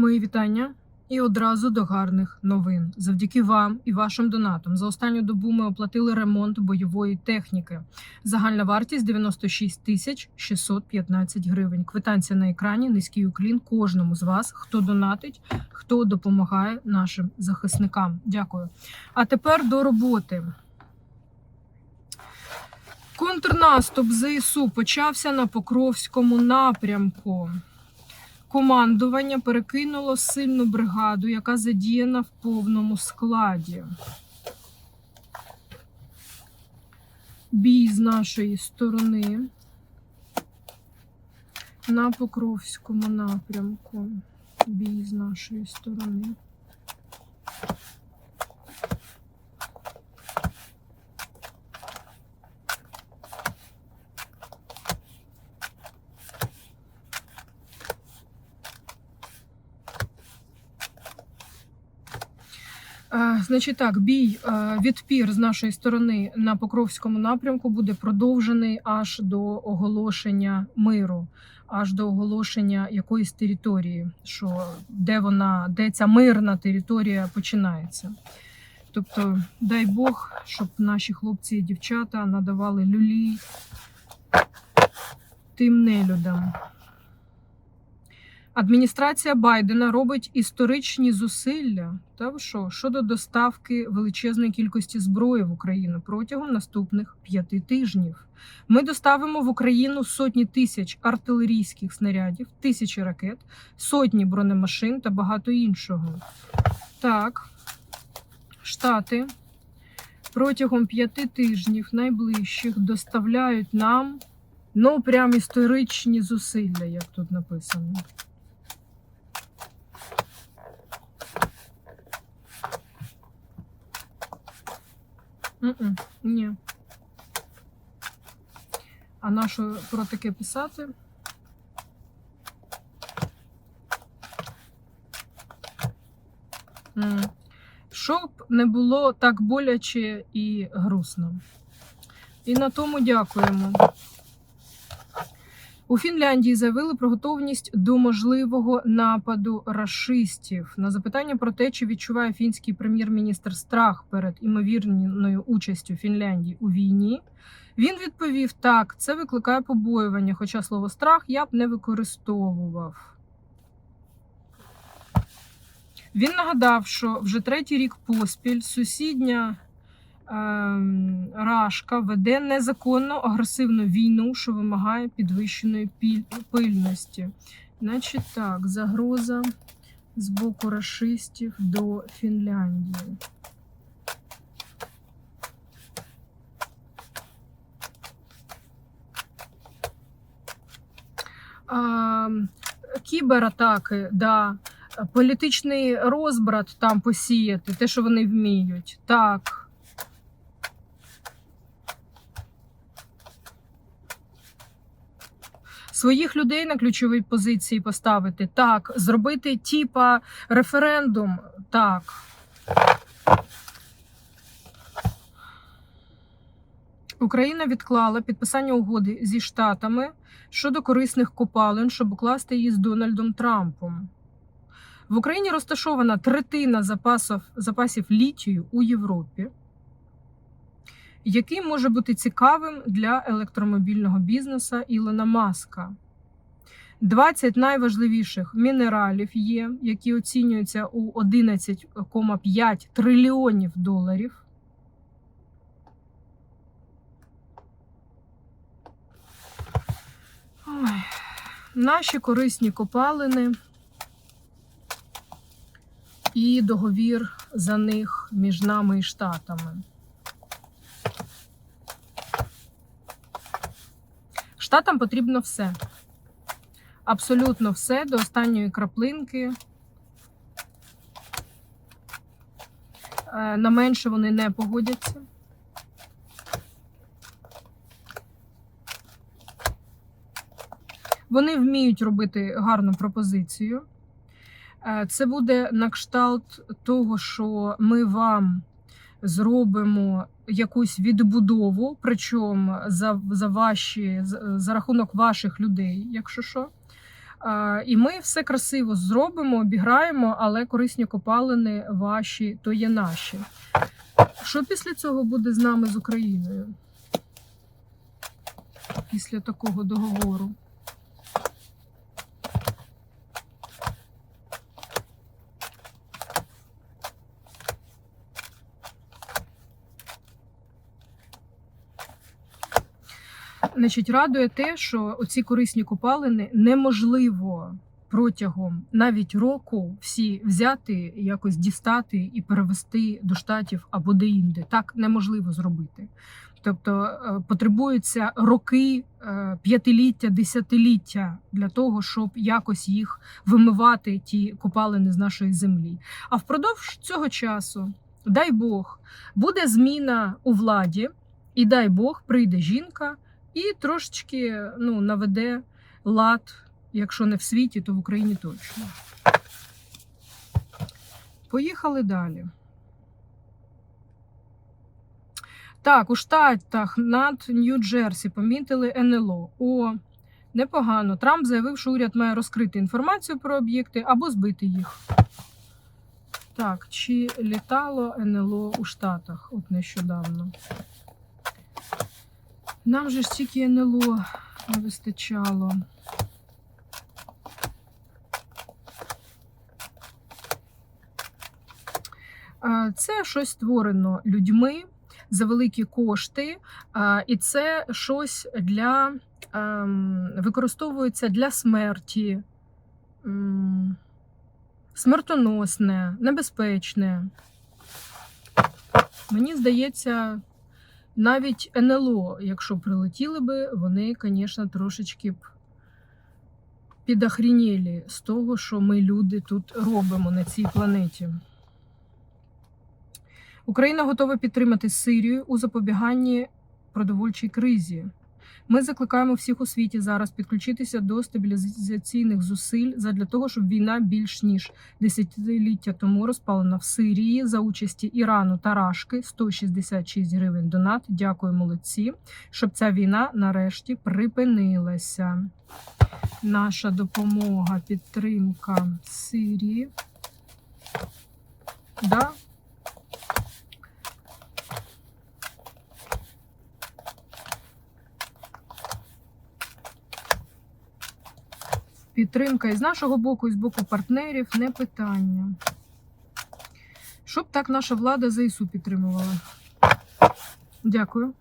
Мої вітання і одразу до гарних новин. Завдяки вам і вашим донатам. За останню добу ми оплатили ремонт бойової техніки. Загальна вартість 96 тисяч 615 гривень. Квитанція на екрані. Низький уклін кожному з вас, хто донатить, хто допомагає нашим захисникам. Дякую. А тепер до роботи. Контрнаступ ЗСУ почався на Покровському напрямку. Командування перекинуло сильну бригаду, яка задіяна в повному складі. Бій з нашої сторони на Покровському напрямку. Бій з нашої сторони. Значить так, бій е, відпір з нашої сторони на Покровському напрямку буде продовжений аж до оголошення миру, аж до оголошення якоїсь території, що де вона, де ця мирна територія починається. Тобто, дай Бог, щоб наші хлопці і дівчата надавали люлі тим нелюдам. Адміністрація Байдена робить історичні зусилля та що, щодо доставки величезної кількості зброї в Україну протягом наступних п'яти тижнів. Ми доставимо в Україну сотні тисяч артилерійських снарядів, тисячі ракет, сотні бронемашин та багато іншого. Так, Штати протягом п'яти тижнів найближчих доставляють нам ну прям історичні зусилля, як тут написано. М-м, Ні. А на що про таке писати? Mm. Щоб не було так боляче і грустно. І на тому дякуємо. У Фінляндії заявили про готовність до можливого нападу рашистів. На запитання про те, чи відчуває фінський прем'єр-міністр страх перед імовірною участю Фінляндії у війні, він відповів: так, це викликає побоювання, хоча слово страх я б не використовував. Він нагадав, що вже третій рік поспіль сусідня Рашка веде незаконну агресивну війну, що вимагає підвищеної пильності. Значить так, загроза з боку рашистів до Фінляндії. А, кібератаки, да. Політичний розбрат там посіяти, те, що вони вміють. Так. Своїх людей на ключовій позиції поставити. Так. Зробити типа референдум. Так. Україна відклала підписання угоди зі Штатами щодо корисних копалин, щоб укласти її з Дональдом Трампом. В Україні розташована третина запасів, запасів літію у Європі, який може бути цікавим для електромобільного бізнесу Ілона Маска. 20 найважливіших мінералів є, які оцінюються у 11,5 трильйонів доларів. Ой, наші корисні копалини і договір за них між нами і штатами. Штатам потрібно все. Абсолютно все до останньої краплинки. Е, На менше вони не погодяться. Вони вміють робити гарну пропозицію. Е, Це буде на кшталт того, що ми вам зробимо якусь відбудову, причому за, за, ваші, за, рахунок ваших людей, якщо що. І ми все красиво зробимо, обіграємо, але корисні копалини ваші то є наші. Що після цього буде з нами з Україною? Після такого договору? Значить, радує те, що оці корисні копалини неможливо протягом навіть року всі взяти, якось дістати і перевести до штатів або де-інде. Так неможливо зробити. Тобто е, потребуються роки, е, п'ятиліття, десятиліття для того, щоб якось їх вимивати, ті копалини з нашої землі. А впродовж цього часу, дай Бог, буде зміна у владі, і дай Бог прийде жінка і трошечки ну, наведе лад, якщо не в світі, то в Україні точно. Поїхали далі. Так, у штатах над Нью-Джерсі помітили НЛО. О, непогано. Трамп заявив, що уряд має розкрити інформацію про об'єкти або збити їх. Так, чи літало НЛО у Штатах от нещодавно? Нам же ж тільки НЛО не вистачало. Е, Це щось створено людьми за великі кошти, е, і це щось для ем, використовується для смерті, смертоносне, небезпечне. Мені здається, навіть НЛО, якщо прилетіли би, вони, звісно, трошечки б підохрінєлі з того, що ми люди тут робимо на цій планеті. Україна готова підтримати Сирію у запобіганні продовольчій кризі. Ми закликаємо всіх у світі зараз підключитися до стабілізаційних зусиль задля того, щоб війна більш ніж десятиліття тому розпалена в Сирії за участі Ірану та Рашки 166 гривень донат. Дякую, молодці, щоб ця війна нарешті припинилася. Наша допомога, підтримка Сирії. Да, Підтримка і з нашого боку, і з боку партнерів не питання. Щоб так наша влада ЗСУ підтримувала. Дякую.